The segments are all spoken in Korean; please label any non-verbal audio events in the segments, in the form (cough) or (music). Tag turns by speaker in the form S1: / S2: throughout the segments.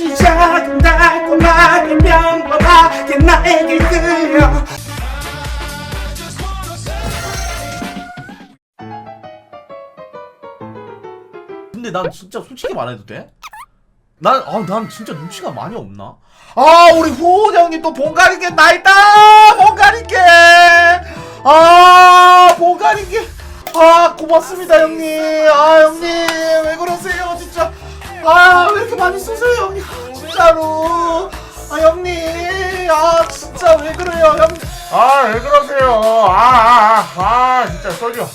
S1: 시작은 달콤하게 평범하게 나에게 끌려 근데 난 진짜 솔직히 말해도 돼? 난, 아, 난 진짜 눈치가 많이 없나? 아, 우리 후원 형님 또 봉가리게 나있다! 봉가리게! 아, 봉가리게! 아, 고맙습니다, 형님! 아, 형님! 왜 그러세요, 진짜! 아, 왜 이렇게 많이 쏘세요, 형님! 아, 진짜로! 아, 형님! 아, 진짜 왜 그래요, 형 아, 왜 그러세요? 아, 아, 아, 아, 진짜 쏘죠.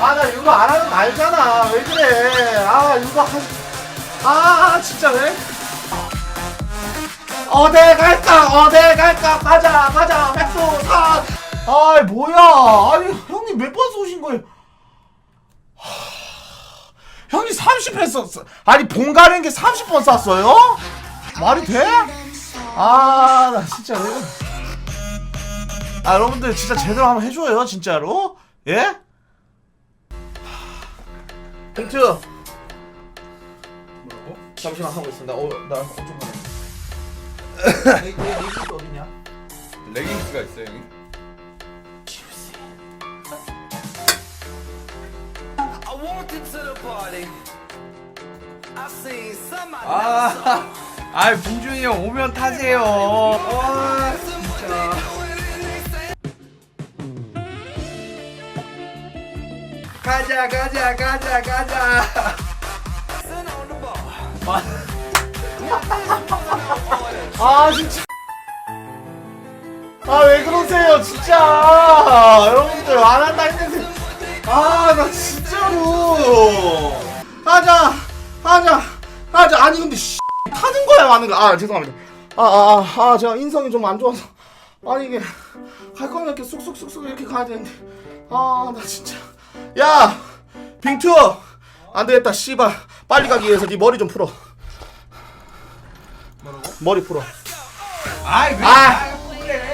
S1: 아, 나 이거 안 하는 거 알잖아. 왜 그래? 아, 이거 한. 아, 진짜 왜? 어디 갈까? 어디 갈까? 가자, 가자, 백소 사. 아, 뭐야? 아니, 형님 몇 번 쏘신 거예요? 하, 형님 30 했었어. 아니, 봉 가는 게 30번 쐈어요? 말이 돼? 아, 나 진짜? 아, 여러분들 진짜 제대로 한번 해줘요, 진짜로? 예? 벤트
S2: 뭐라고?
S1: 잠시만 하고 있습니다. 어, 나 엄청. 내, 내 리뷰 어디냐?
S2: 레깅스가 있어요 형님? 아, (laughs) 아 봉준이 형 오면 타세요. 와 진짜. 가자 가자 가자 가자. (laughs)
S1: 아 진짜. 아 왜 그러세요 진짜 여러분들 안 한다 했는데 아 나 진짜로. 가자 가자 가자. 아니 근데 씨, 타는 거야 마는 거야 아 죄송합니다. 아아아 아, 아, 제가 인성이 좀 안 좋아서. 아니 이게 갈 거면 이렇게 쑥쑥쑥쑥 이렇게 가야 되는데. 아 나 진짜. 야 빙투! 안 되겠다 씨발. 빨리 가기 위해서 네 머리 좀 풀어. 머리 풀어.
S2: 아이 왜?
S1: 아.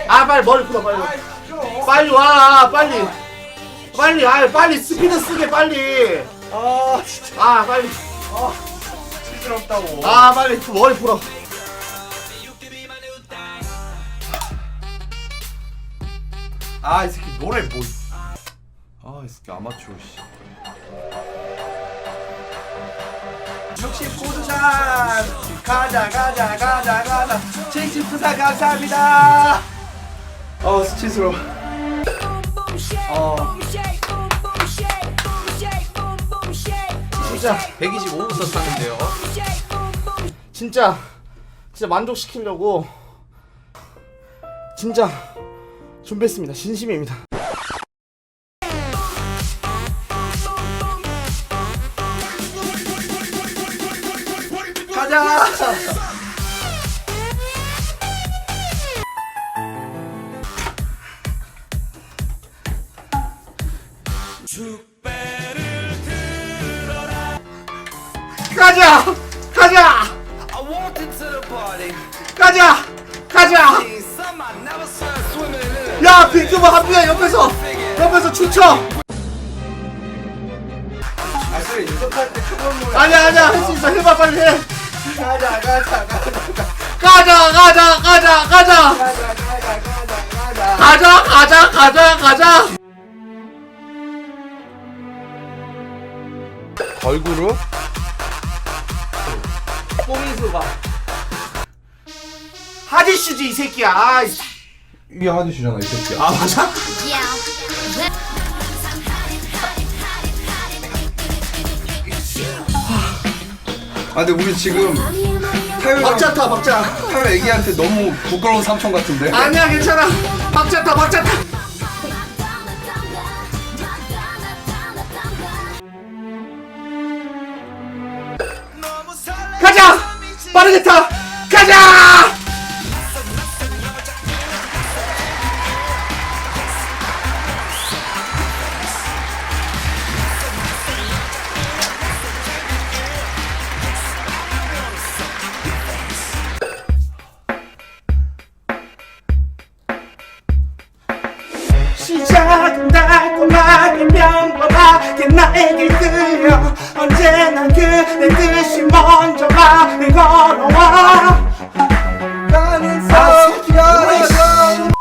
S1: 아 빨리 머리 풀어 빨리. 빨리 와 빨리 빨리 아 빨리 스피드 쓰게 빨리
S2: 아 진짜
S1: 아 빨리
S2: 시끄럽다고.
S1: 아 빨리 푸- 머리 풀어
S2: 아이 새끼 노래 뭐? 아이 새끼 아마추어 씨. 역시 포드산 가자 가자 가자 가자 체이스 프사 감사합니다. 어 수치스러워. 어.
S1: 진짜
S2: 125부터 탔는데요.
S1: 진짜 진짜 만족시키려고 진짜 준비했습니다. 진심입니다
S2: 가자!
S1: 가자. 가자! 가자. 야 빅큐브 한비야 옆에서. 옆에서 추쳐
S2: 아.
S1: 아니야 아니야. 할 수 있어. 해봐 빨리 해.
S2: 가자. 가자 가자
S1: 가자 가자. 가자 가자
S2: 가자 가자. 가자 가자.
S1: 가자 가자
S2: 걸그룹?
S1: 뽕이수가 하디슈지 이 새끼야 아이.
S2: 이게 하드슈잖아 이 새끼야.
S1: 아 맞아?
S2: 아 근데 우리 지금 타요랑
S1: 박자 타 박자
S2: 타요 애기한테 너무 부끄러운 삼촌 같은데?
S1: 아니야 괜찮아 박자 타 박자 타 빠르게 타! 가자! 시작은 달콤하게 평범하게 나에게 끌려. 언제나 그 내 듯이 먼저 말을 걸어와 나는 아, 사랑이야.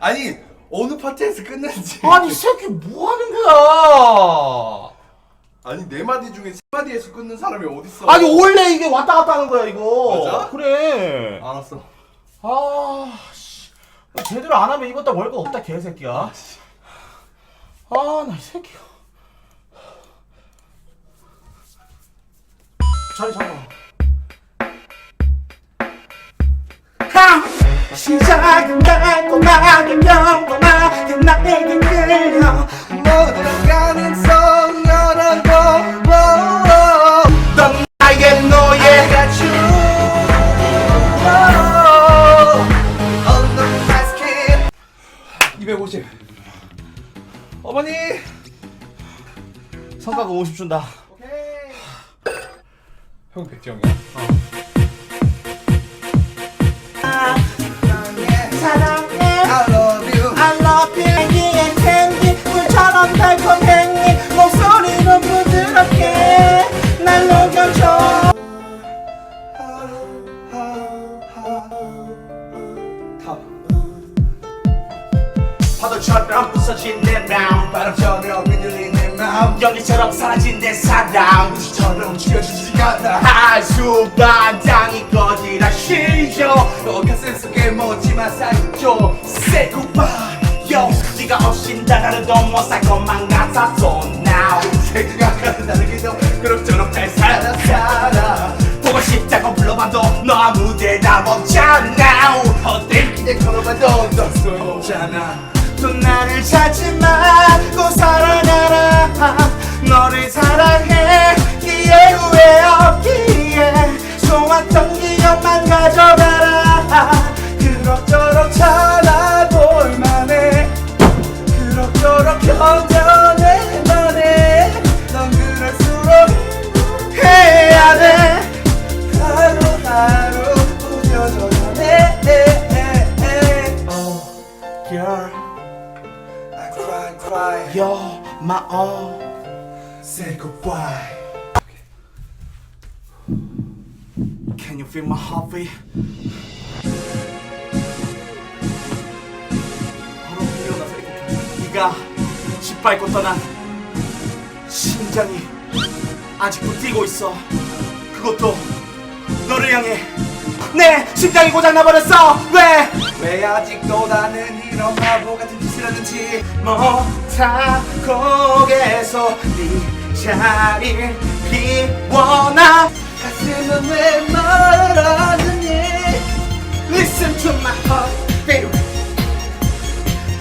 S1: 아니 어느 파트에서 끝났지. 아니 새끼 뭐 하는 거야?
S2: 아니 네 마디 중에 세 마디에서 끊는 사람이 어딨어?
S1: 아니 원래 이게 왔다 갔다 하는 거야 이거.
S2: 맞아?
S1: 그래.
S2: 알았어.
S1: 아 씨. 제대로 안 하면 이것도 월급 없다 개새끼야. 아 나이 아, 새끼야. 자리 잡아. 하! 시작은 달콤하게 평범하게 나에게 끌려
S2: 모든
S1: 넌 나의 노예
S2: the basket 250 어머니!
S1: 성과가 50 준다
S2: 형 백지영이야? 탑
S1: 파도처럼 부서진 내 사랑
S2: 처럼 죽여주지 가 않아
S1: 할 수만 당이 꺼지라 싫죠.
S2: 너 가슴 속에 멋지만 살죠.
S1: Say goodbye yo 네가 없인 나를 넘어살 것만 같았어 now.
S2: 생각하는 다르게도 그럭저럭 잘 살아 살아.
S1: 보고 싶다고 불러봐도 너 아무 대답 없잖아. 어때
S2: 이제 걸어봐도 너 소용없잖아.
S1: 또 나를 찾지 말고 살아가라. 너를 사랑해 Can you feel my heartbeat? 바로 일어나서 이렇게 네가 짓밟고 떠난 심장이 아직도 뛰고 있어. 그것도 너를 향해 내 심장이 고장 나 버렸어. 왜?
S2: 왜 아직도 나는 이런 바보 같은 짓을 하는지
S1: 못하고 계속 네 자리를 비워놔
S2: 가슴은 왜 듣니
S1: Listen to my heartbeat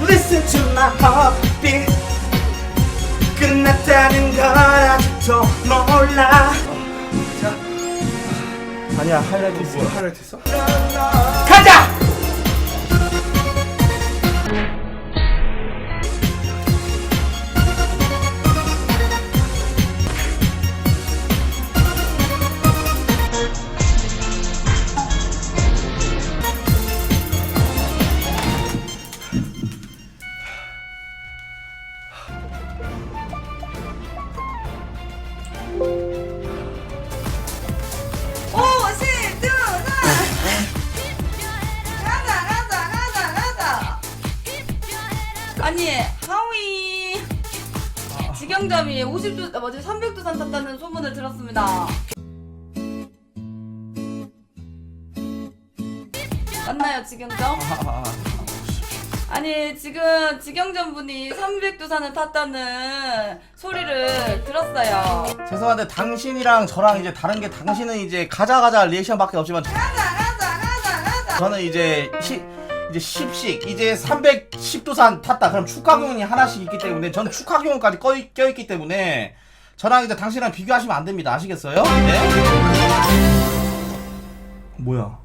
S1: Listen to my heartbeat 끝났다는 걸 아직도 몰라
S2: 자
S1: 아니야 하이라이트 있어
S2: 뭐 하려 했어?
S3: 가자! 아니 하위. 직영점이 50도 아, 뭐지? 300도 산 탔다는 소문을 들었습니다. 맞나요 직영점? 아니 지금 직영점 분이 300도산을 탔다는 소리를 들었어요.
S1: 죄송한데 당신이랑 저랑 이제 다른 게 당신은 이제 가자 가자 리액션밖에 없지만
S3: 가자 가자 가자 가자.
S1: 저는 이제 시, 이제 10씩 이제 310도산 탔다 그럼 축하금이 하나씩 있기 때문에 저는 축하금까지 꺼, 껴있기 때문에 저랑 이제 당신이랑 비교하시면 안 됩니다 아시겠어요? 네? 뭐야